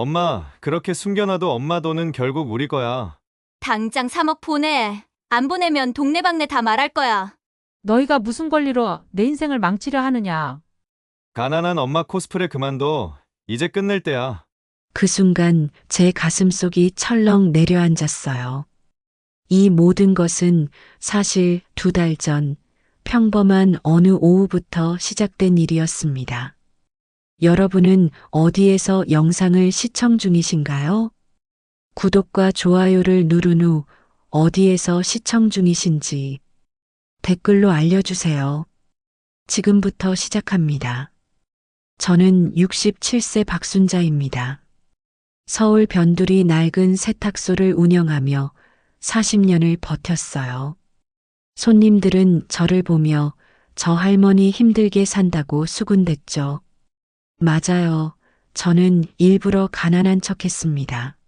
엄마, 그렇게 숨겨놔도 엄마 돈은 결국 우리 거야. 당장 3억 보내. 안 보내면 동네방네 다 말할 거야. 너희가 무슨 권리로 내 인생을 망치려 하느냐. 가난한 엄마 코스프레 그만둬. 이제 끝낼 때야. 그 순간 제 가슴속이 철렁 내려앉았어요. 이 모든 것은 사실 두 달 전 평범한 어느 오후부터 시작된 일이었습니다. 여러분은 어디에서 영상을 시청 중이신가요? 구독과 좋아요를 누른 후 어디에서 시청 중이신지 댓글로 알려주세요. 지금부터 시작합니다. 저는 67세 박순자입니다. 서울 변두리 낡은 세탁소를 운영하며 40년을 버텼어요. 손님들은 저를 보며 저 할머니 힘들게 산다고 수군댔죠. 맞아요. 저는 일부러 가난한 척 했습니다.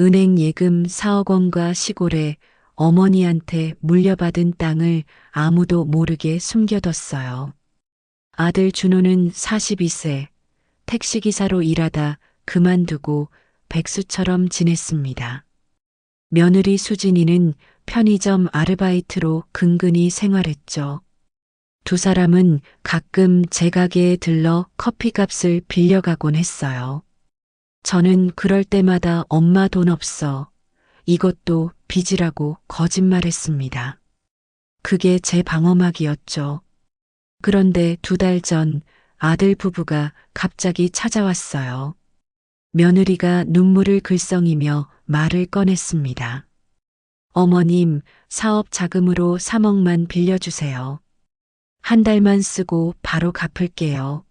은행 예금 4억 원과 시골에 어머니한테 물려받은 땅을 아무도 모르게 숨겨뒀어요. 아들 준호는 42세, 택시기사로 일하다 그만두고 백수처럼 지냈습니다. 며느리 수진이는 편의점 아르바이트로 근근히 생활했죠. 두 사람은 가끔 제 가게에 들러 커피값을 빌려가곤 했어요. 저는 그럴 때마다 엄마 돈 없어. 이것도 빚이라고 거짓말했습니다. 그게 제 방어막이었죠. 그런데 두 달 전 아들 부부가 갑자기 찾아왔어요. 며느리가 눈물을 글썽이며 말을 꺼냈습니다. 어머님, 사업 자금으로 3억만 빌려주세요. 한 달만 쓰고 바로 갚을게요.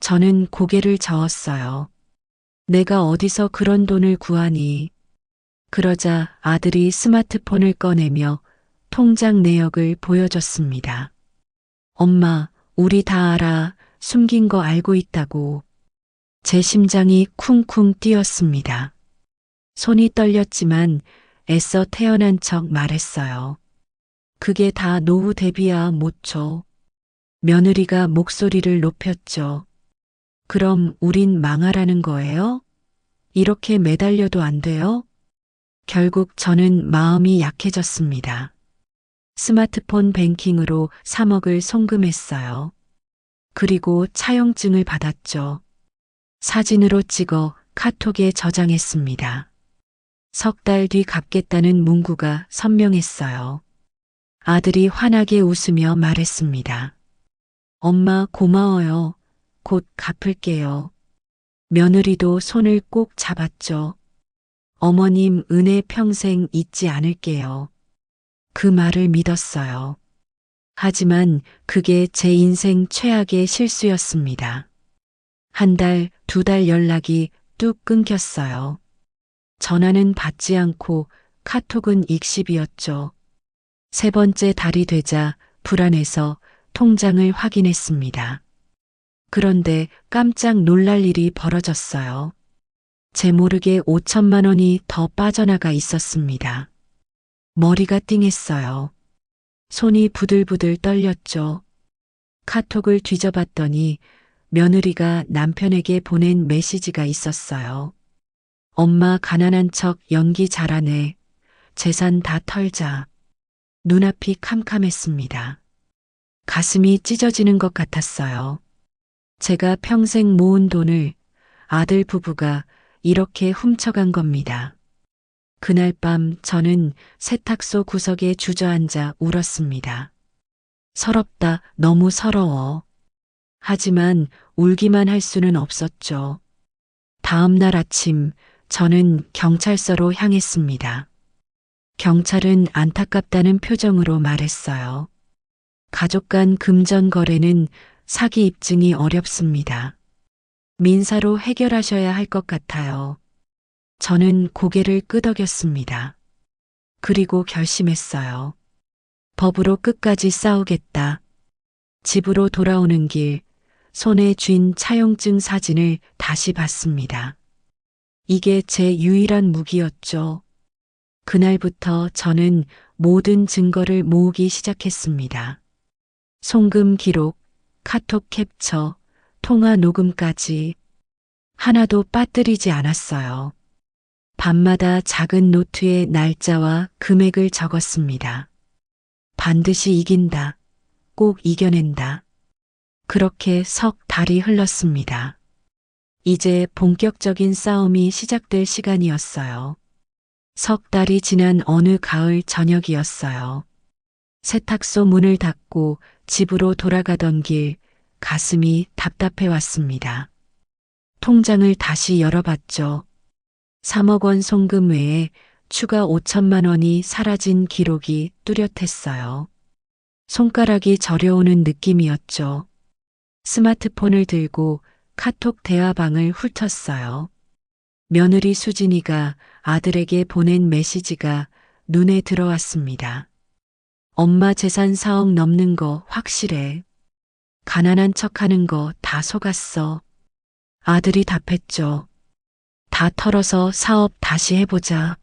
저는 고개를 저었어요. 내가 어디서 그런 돈을 구하니? 그러자 아들이 스마트폰을 꺼내며 통장 내역을 보여줬습니다. 엄마, 우리 다 알아. 숨긴 거 알고 있다고. 제 심장이 쿵쿵 뛰었습니다. 손이 떨렸지만 애써 태어난 척 말했어요. 그게 다 노후 대비야, 못쳐. 며느리가 목소리를 높였죠. 그럼 우린 망하라는 거예요? 이렇게 매달려도 안 돼요? 결국 저는 마음이 약해졌습니다. 스마트폰 뱅킹으로 3억을 송금했어요. 그리고 차용증을 받았죠. 사진으로 찍어 카톡에 저장했습니다. 석 달 뒤 갚겠다는 문구가 선명했어요. 아들이 환하게 웃으며 말했습니다. 엄마 고마워요. 곧 갚을게요. 며느리도 손을 꼭 잡았죠. 어머님 은혜 평생 잊지 않을게요. 그 말을 믿었어요. 하지만 그게 제 인생 최악의 실수였습니다. 한 달, 두 달 연락이 뚝 끊겼어요. 전화는 받지 않고 카톡은 익십이었죠. 세 번째 달이 되자 불안해서 통장을 확인했습니다. 그런데 깜짝 놀랄 일이 벌어졌어요. 제 모르게 5천만 원이 더 빠져나가 있었습니다. 머리가 띵했어요. 손이 부들부들 떨렸죠. 카톡을 뒤져봤더니 며느리가 남편에게 보낸 메시지가 있었어요. 엄마 가난한 척 연기 잘하네. 재산 다 털자. 눈앞이 캄캄했습니다. 가슴이 찢어지는 것 같았어요. 제가 평생 모은 돈을 아들 부부가 이렇게 훔쳐간 겁니다. 그날 밤 저는 세탁소 구석에 주저앉아 울었습니다. 서럽다, 너무 서러워. 하지만 울기만 할 수는 없었죠. 다음 날 아침 저는 경찰서로 향했습니다. 경찰은 안타깝다는 표정으로 말했어요. 가족 간 금전 거래는 사기 입증이 어렵습니다. 민사로 해결하셔야 할 것 같아요. 저는 고개를 끄덕였습니다. 그리고 결심했어요. 법으로 끝까지 싸우겠다. 집으로 돌아오는 길, 손에 쥔 차용증 사진을 다시 봤습니다. 이게 제 유일한 무기였죠. 그날부터 저는 모든 증거를 모으기 시작했습니다. 송금 기록, 카톡 캡처, 통화 녹음까지 하나도 빠뜨리지 않았어요. 밤마다 작은 노트에 날짜와 금액을 적었습니다. 반드시 이긴다. 꼭 이겨낸다. 그렇게 석 달이 흘렀습니다. 이제 본격적인 싸움이 시작될 시간이었어요. 석 달이 지난 어느 가을 저녁이었어요. 세탁소 문을 닫고 집으로 돌아가던 길 가슴이 답답해 왔습니다. 통장을 다시 열어봤죠. 3억 원 송금 외에 추가 5천만 원이 사라진 기록이 뚜렷했어요. 손가락이 저려오는 느낌이었죠. 스마트폰을 들고 카톡 대화방을 훑었어요. 며느리 수진이가 아들에게 보낸 메시지가 눈에 들어왔습니다. 엄마 재산 4억 넘는 거 확실해. 가난한 척 하는 거 다 속았어. 아들이 답했죠. 다 털어서 사업 다시 해보자.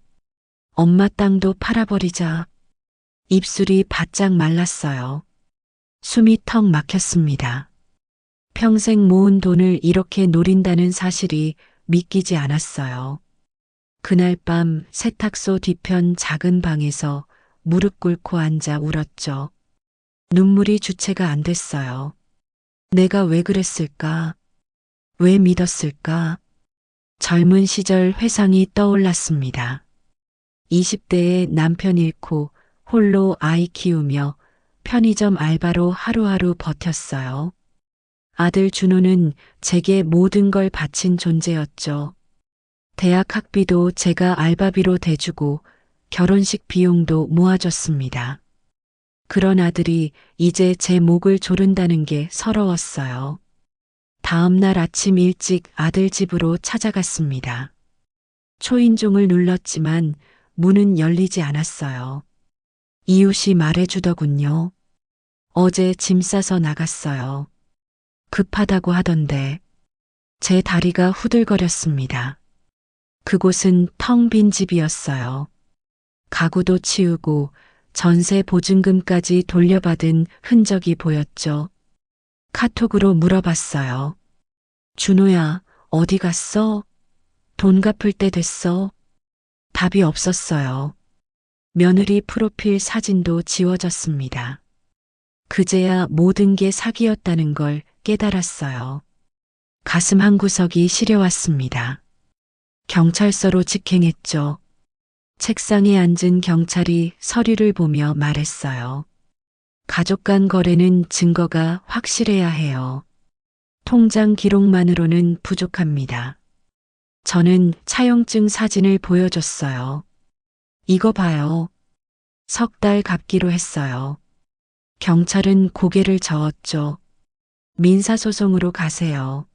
엄마 땅도 팔아버리자. 입술이 바짝 말랐어요. 숨이 턱 막혔습니다. 평생 모은 돈을 이렇게 노린다는 사실이 믿기지 않았어요. 그날 밤 세탁소 뒤편 작은 방에서 무릎 꿇고 앉아 울었죠. 눈물이 주체가 안 됐어요. 내가 왜 그랬을까? 왜 믿었을까? 젊은 시절 회상이 떠올랐습니다. 20대에 남편 잃고 홀로 아이 키우며 편의점 알바로 하루하루 버텼어요. 아들 준호는 제게 모든 걸 바친 존재였죠. 대학 학비도 제가 알바비로 대주고 결혼식 비용도 모아줬습니다. 그런 아들이 이제 제 목을 조른다는 게 서러웠어요. 다음 날 아침 일찍 아들 집으로 찾아갔습니다. 초인종을 눌렀지만 문은 열리지 않았어요. 이웃이 말해주더군요. 어제 짐 싸서 나갔어요. 급하다고 하던데 제 다리가 후들거렸습니다. 그곳은 텅 빈 집이었어요. 가구도 치우고 전세 보증금까지 돌려받은 흔적이 보였죠. 카톡으로 물어봤어요. 준호야, 어디 갔어? 돈 갚을 때 됐어? 답이 없었어요. 며느리 프로필 사진도 지워졌습니다. 그제야 모든 게 사기였다는 걸 깨달았어요. 가슴 한 구석이 시려왔습니다. 경찰서로 직행했죠. 책상에 앉은 경찰이 서류를 보며 말했어요. 가족 간 거래는 증거가 확실해야 해요. 통장 기록만으로는 부족합니다. 저는 차용증 사진을 보여줬어요. 이거 봐요. 석 달 갚기로 했어요. 경찰은 고개를 저었죠. 민사소송으로 가세요.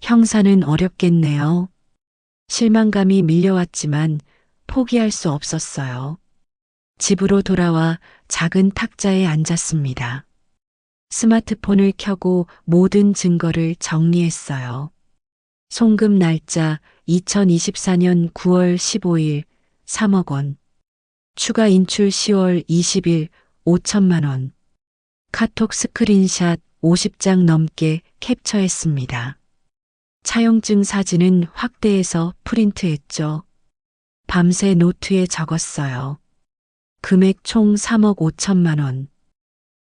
형사는 어렵겠네요. 실망감이 밀려왔지만 포기할 수 없었어요. 집으로 돌아와 작은 탁자에 앉았습니다. 스마트폰을 켜고 모든 증거를 정리했어요. 송금 날짜 2024년 9월 15일 3억 원. 추가 인출 10월 20일 5천만 원. 카톡 스크린샷 50장 넘게 캡처했습니다. 차용증 사진은 확대해서 프린트했죠. 밤새 노트에 적었어요. 금액 총 3억 5천만 원.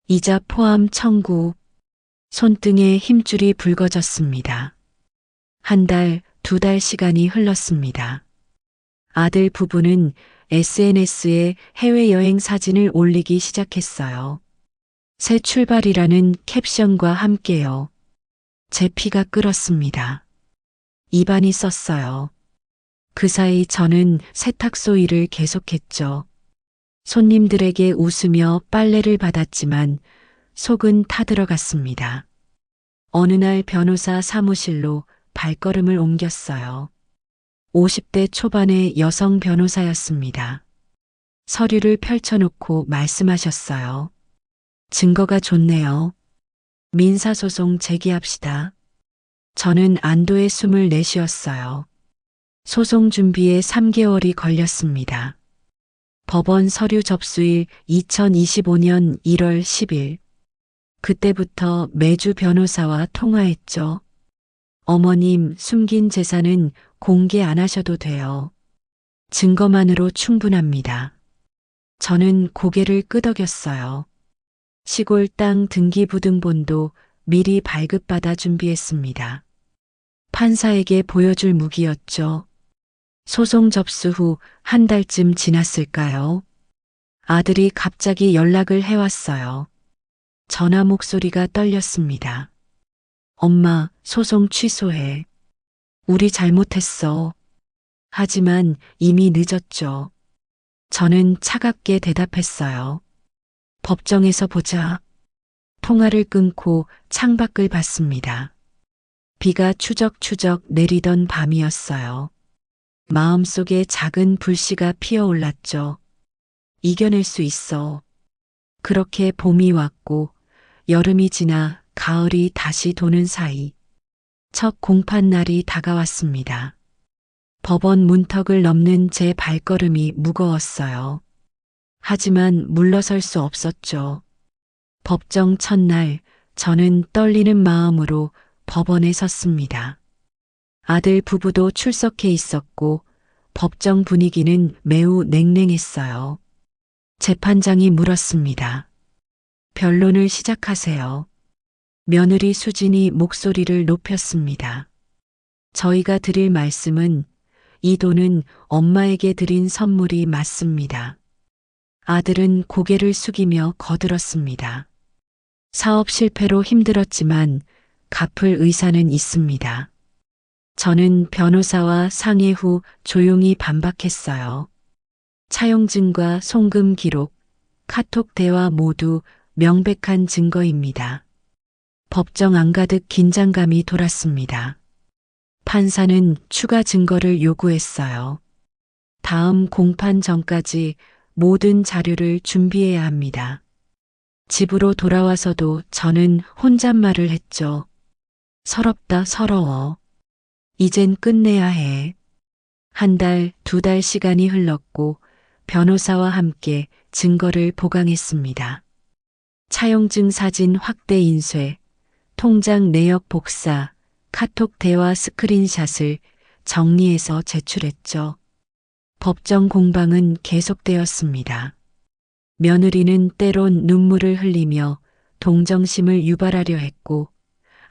이자 포함 청구. 손등에 힘줄이 붉어졌습니다. 한 달, 두 달 시간이 흘렀습니다. 아들 부부는 SNS에 해외여행 사진을 올리기 시작했어요. 새 출발이라는 캡션과 함께요. 제 피가 끓었습니다. 입안이 썼어요. 그 사이 저는 세탁소 일을 계속했죠. 손님들에게 웃으며 빨래를 받았지만 속은 타들어갔습니다. 어느 날 변호사 사무실로 발걸음을 옮겼어요. 50대 초반의 여성 변호사였습니다. 서류를 펼쳐놓고 말씀하셨어요. 증거가 좋네요. 민사소송 제기합시다. 저는 안도의 숨을 내쉬었어요. 소송 준비에 3개월이 걸렸습니다. 법원 서류 접수일 2025년 1월 10일. 그때부터 매주 변호사와 통화했죠. 어머님, 숨긴 재산은 공개 안 하셔도 돼요. 증거만으로 충분합니다. 저는 고개를 끄덕였어요. 시골 땅 등기부등본도 미리 발급받아 준비했습니다. 판사에게 보여줄 무기였죠. 소송 접수 후 한 달쯤 지났을까요? 아들이 갑자기 연락을 해왔어요. 전화 목소리가 떨렸습니다. 엄마, 소송 취소해. 우리 잘못했어. 하지만 이미 늦었죠. 저는 차갑게 대답했어요. 법정에서 보자. 통화를 끊고 창밖을 봤습니다. 비가 추적추적 내리던 밤이었어요. 마음속에 작은 불씨가 피어올랐죠. 이겨낼 수 있어. 그렇게 봄이 왔고 여름이 지나 가을이 다시 도는 사이 첫 공판 날이 다가왔습니다. 법원 문턱을 넘는 제 발걸음이 무거웠어요. 하지만 물러설 수 없었죠. 법정 첫날 저는 떨리는 마음으로 법원에 섰습니다. 아들 부부도 출석해 있었고 법정 분위기는 매우 냉랭했어요. 재판장이 물었습니다. 변론을 시작하세요. 며느리 수진이 목소리를 높였습니다. 저희가 드릴 말씀은 이 돈은 엄마에게 드린 선물이 맞습니다. 아들은 고개를 숙이며 거들었습니다. 사업 실패로 힘들었지만 갚을 의사는 있습니다. 저는 변호사와 상의 후 조용히 반박했어요. 차용증과 송금 기록, 카톡 대화 모두 명백한 증거입니다. 법정 안 가득 긴장감이 돌았습니다. 판사는 추가 증거를 요구했어요. 다음 공판 전까지 모든 자료를 준비해야 합니다. 집으로 돌아와서도 저는 혼잣말을 했죠. 서럽다 서러워. 이젠 끝내야 해. 한 달, 두 달 시간이 흘렀고 변호사와 함께 증거를 보강했습니다. 차용증 사진 확대 인쇄, 통장 내역 복사, 카톡 대화 스크린샷을 정리해서 제출했죠. 법정 공방은 계속되었습니다. 며느리는 때론 눈물을 흘리며 동정심을 유발하려 했고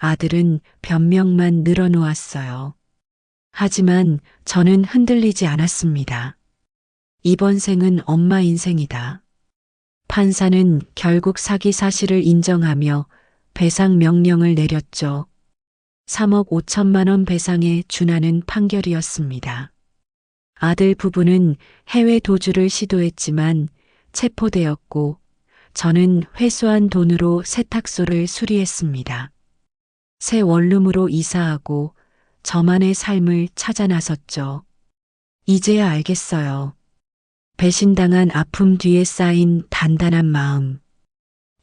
아들은 변명만 늘어놓았어요. 하지만 저는 흔들리지 않았습니다. 이번 생은 엄마 인생이다. 판사는 결국 사기 사실을 인정하며 배상 명령을 내렸죠. 3억 5천만 원 배상에 준하는 판결이었습니다. 아들 부부는 해외 도주를 시도했지만 체포되었고 저는 회수한 돈으로 세탁소를 수리했습니다. 새 원룸으로 이사하고 저만의 삶을 찾아 나섰죠. 이제야 알겠어요. 배신당한 아픔 뒤에 쌓인 단단한 마음.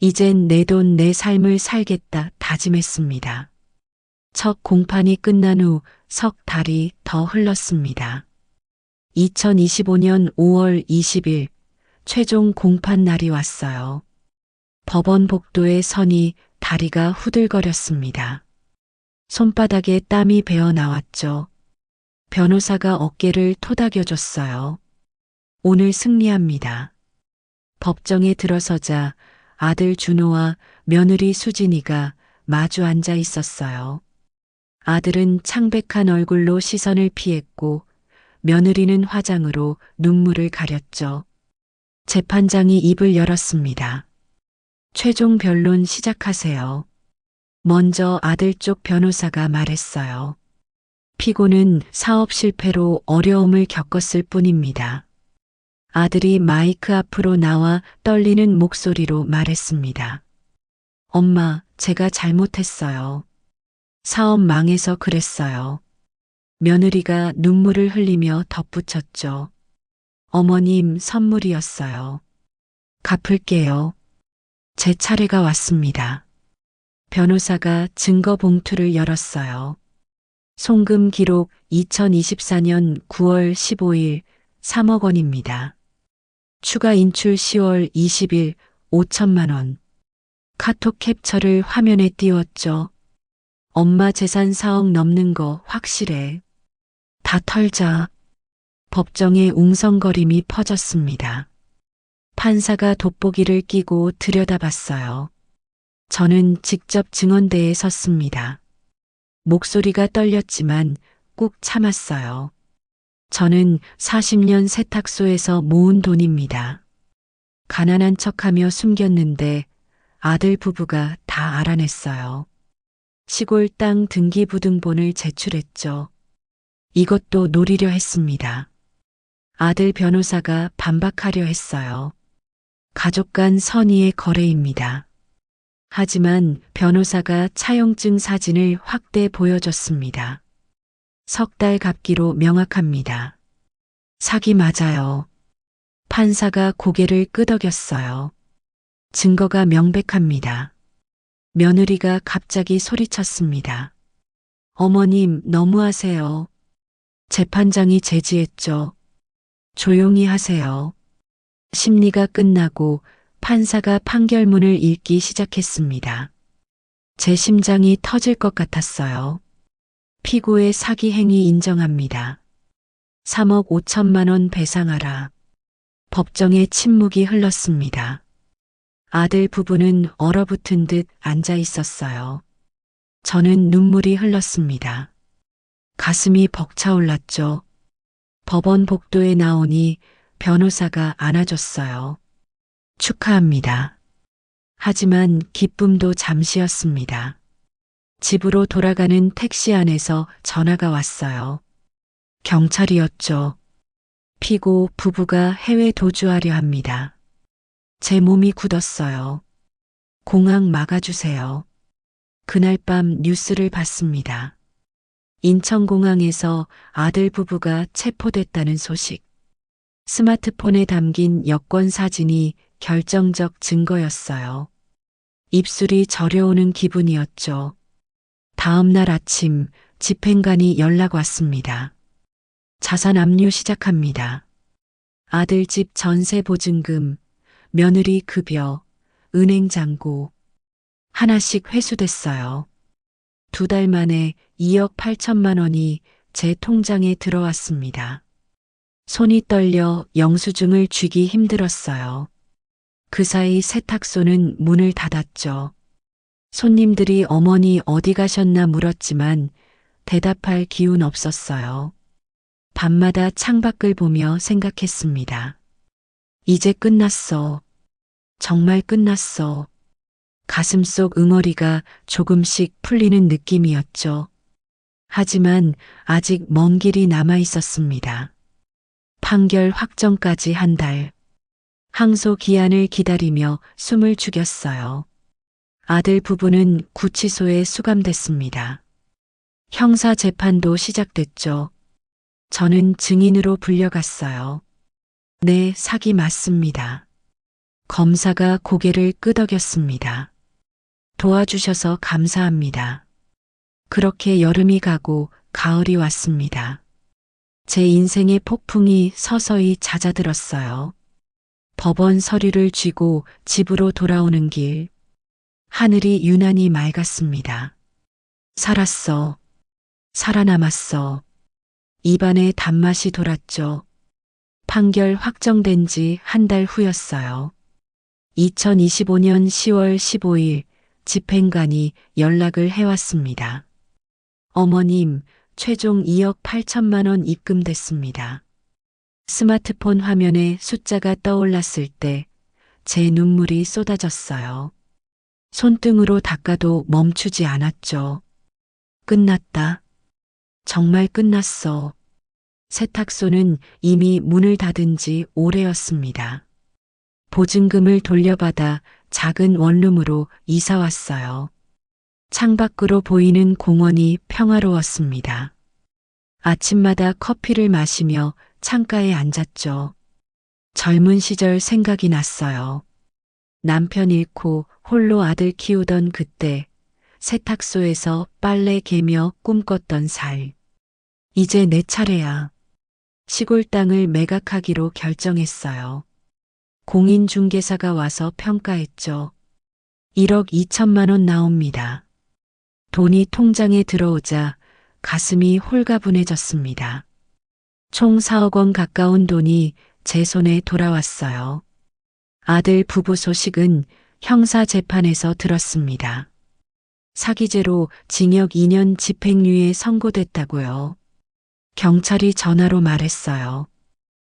이젠 내 돈 내 삶을 살겠다 다짐했습니다. 첫 공판이 끝난 후 석 달이 더 흘렀습니다. 2025년 5월 20일 최종 공판 날이 왔어요. 법원 복도의 선이 다리가 후들거렸습니다. 손바닥에 땀이 배어 나왔죠. 변호사가 어깨를 토닥여줬어요. 오늘 승리합니다. 법정에 들어서자 아들 준호와 며느리 수진이가 마주 앉아 있었어요. 아들은 창백한 얼굴로 시선을 피했고 며느리는 화장으로 눈물을 가렸죠. 재판장이 입을 열었습니다. 최종 변론 시작하세요. 먼저 아들 쪽 변호사가 말했어요. 피고는 사업 실패로 어려움을 겪었을 뿐입니다. 아들이 마이크 앞으로 나와 떨리는 목소리로 말했습니다. 엄마, 제가 잘못했어요. 사업 망해서 그랬어요. 며느리가 눈물을 흘리며 덧붙였죠. 어머님 선물이었어요. 갚을게요. 제 차례가 왔습니다. 변호사가 증거 봉투를 열었어요. 송금 기록 2024년 9월 15일 3억 원입니다. 추가 인출 10월 20일 5천만 원. 카톡 캡처를 화면에 띄웠죠. 엄마 재산 4억 넘는 거 확실해. 다 털자. 법정에 웅성거림이 퍼졌습니다. 판사가 돋보기를 끼고 들여다봤어요. 저는 직접 증언대에 섰습니다. 목소리가 떨렸지만 꾹 참았어요. 저는 40년 세탁소에서 모은 돈입니다. 가난한 척하며 숨겼는데 아들 부부가 다 알아냈어요. 시골 땅 등기부등본을 제출했죠. 이것도 노리려 했습니다. 아들 변호사가 반박하려 했어요. 가족 간 선의의 거래입니다. 하지만 변호사가 차용증 사진을 확대 보여줬습니다. 석 달 갚기로 명확합니다. 사기 맞아요. 판사가 고개를 끄덕였어요. 증거가 명백합니다. 며느리가 갑자기 소리쳤습니다. 어머님, 너무하세요. 재판장이 제지했죠. 조용히 하세요. 심리가 끝나고 판사가 판결문을 읽기 시작했습니다. 제 심장이 터질 것 같았어요. 피고의 사기 행위 인정합니다. 3억 5천만 원 배상하라. 법정에 침묵이 흘렀습니다. 아들 부부는 얼어붙은 듯 앉아 있었어요. 저는 눈물이 흘렀습니다. 가슴이 벅차올랐죠. 법원 복도에 나오니 변호사가 안아줬어요. 축하합니다. 하지만 기쁨도 잠시였습니다. 집으로 돌아가는 택시 안에서 전화가 왔어요. 경찰이었죠. 피고 부부가 해외 도주하려 합니다. 제 몸이 굳었어요. 공항 막아주세요. 그날 밤 뉴스를 봤습니다. 인천공항에서 아들 부부가 체포됐다는 소식. 스마트폰에 담긴 여권 사진이 결정적 증거였어요. 입술이 저려오는 기분이었죠. 다음 날 아침 집행관이 연락 왔습니다. 자산 압류 시작합니다. 아들 집 전세 보증금, 며느리 급여, 은행 잔고 하나씩 회수됐어요. 두 달 만에 2억 8천만 원이 제 통장에 들어왔습니다. 손이 떨려 영수증을 쥐기 힘들었어요. 그 사이 세탁소는 문을 닫았죠. 손님들이 어머니 어디 가셨나 물었지만 대답할 기운 없었어요. 밤마다 창밖을 보며 생각했습니다. 이제 끝났어. 정말 끝났어. 가슴 속 응어리가 조금씩 풀리는 느낌이었죠. 하지만 아직 먼 길이 남아 있었습니다. 판결 확정까지 한 달. 항소 기한을 기다리며 숨을 죽였어요. 아들 부부는 구치소에 수감됐습니다. 형사 재판도 시작됐죠. 저는 증인으로 불려갔어요. 네, 사기 맞습니다. 검사가 고개를 끄덕였습니다. 도와주셔서 감사합니다. 그렇게 여름이 가고 가을이 왔습니다. 제 인생의 폭풍이 서서히 잦아들었어요. 법원 서류를 쥐고 집으로 돌아오는 길. 하늘이 유난히 맑았습니다. 살았어. 살아남았어. 입안에 단맛이 돌았죠. 판결 확정된 지 한 달 후였어요. 2025년 10월 15일 집행관이 연락을 해왔습니다. 어머님, 최종 2억 8천만 원 입금됐습니다. 스마트폰 화면에 숫자가 떠올랐을 때 제 눈물이 쏟아졌어요. 손등으로 닦아도 멈추지 않았죠. 끝났다. 정말 끝났어. 세탁소는 이미 문을 닫은 지 오래였습니다. 보증금을 돌려받아 작은 원룸으로 이사 왔어요. 창밖으로 보이는 공원이 평화로웠습니다. 아침마다 커피를 마시며 창가에 앉았죠. 젊은 시절 생각이 났어요. 남편 잃고 홀로 아들 키우던 그때 세탁소에서 빨래 개며 꿈꿨던 살. 이제 내 차례야. 시골 땅을 매각하기로 결정했어요. 공인중개사가 와서 평가했죠. 1억 2천만 원 나옵니다. 돈이 통장에 들어오자 가슴이 홀가분해졌습니다. 총 4억 원 가까운 돈이 제 손에 돌아왔어요. 아들 부부 소식은 형사 재판에서 들었습니다. 사기죄로 징역 2년 집행유예 선고됐다고요. 경찰이 전화로 말했어요.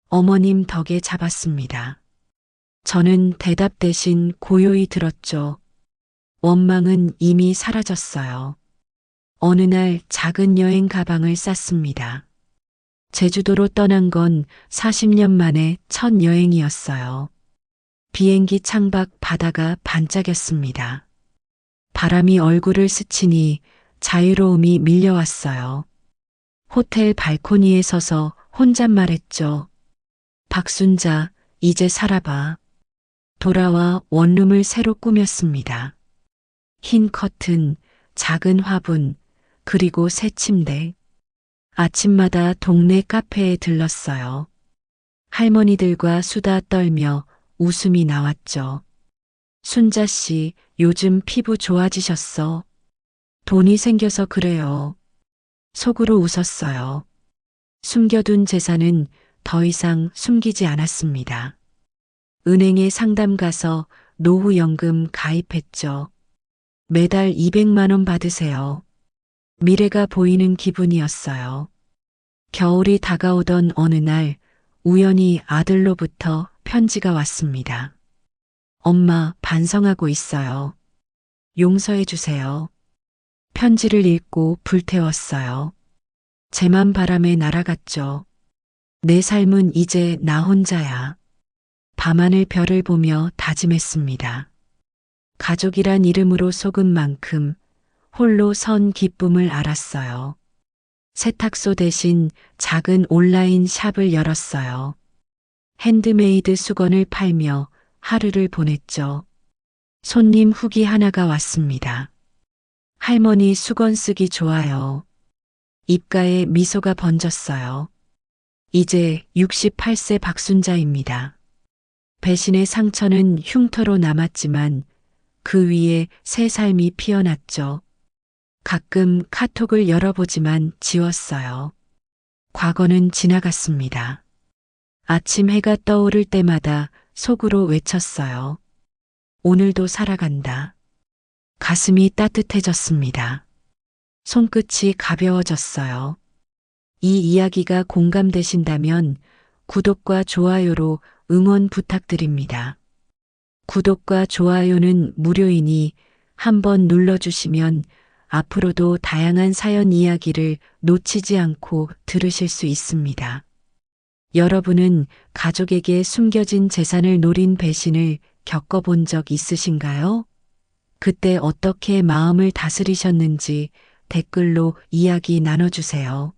어머님 덕에 잡았습니다. 저는 대답 대신 고요히 들었죠. 원망은 이미 사라졌어요. 어느 날 작은 여행 가방을 쌌습니다. 제주도로 떠난 건 40년 만에 첫 여행이었어요. 비행기 창밖 바다가 반짝였습니다. 바람이 얼굴을 스치니 자유로움이 밀려왔어요. 호텔 발코니에 서서 혼잣말했죠. 박순자, 이제 살아봐. 돌아와 원룸을 새로 꾸몄습니다. 흰 커튼, 작은 화분, 그리고 새 침대. 아침마다 동네 카페에 들렀어요. 할머니들과 수다 떨며 웃음이 나왔죠. 순자 씨, 요즘 피부 좋아지셨어. 돈이 생겨서 그래요. 속으로 웃었어요. 숨겨둔 재산은 더 이상 숨기지 않았습니다. 은행에 상담 가서 노후연금 가입했죠. 매달 200만 원 받으세요. 미래가 보이는 기분이었어요. 겨울이 다가오던 어느 날 우연히 아들로부터 편지가 왔습니다. 엄마 반성하고 있어요. 용서해 주세요. 편지를 읽고 불태웠어요. 제맘 바람에 날아갔죠. 내 삶은 이제 나 혼자야. 밤하늘 별을 보며 다짐했습니다. 가족이란 이름으로 속은 만큼 홀로 선 기쁨을 알았어요. 세탁소 대신 작은 온라인 샵을 열었어요. 핸드메이드 수건을 팔며 하루를 보냈죠. 손님 후기 하나가 왔습니다. 할머니 수건 쓰기 좋아요. 입가에 미소가 번졌어요. 이제 68세 박순자입니다. 배신의 상처는 흉터로 남았지만 그 위에 새 삶이 피어났죠. 가끔 카톡을 열어보지만 지웠어요. 과거는 지나갔습니다. 아침 해가 떠오를 때마다 속으로 외쳤어요. 오늘도 살아간다. 가슴이 따뜻해졌습니다. 손끝이 가벼워졌어요. 이 이야기가 공감되신다면 구독과 좋아요로 응원 부탁드립니다. 구독과 좋아요는 무료이니 한번 눌러주시면 앞으로도 다양한 사연 이야기를 놓치지 않고 들으실 수 있습니다. 여러분은 가족에게 숨겨진 재산을 노린 배신을 겪어본 적 있으신가요? 그때 어떻게 마음을 다스리셨는지 댓글로 이야기 나눠주세요.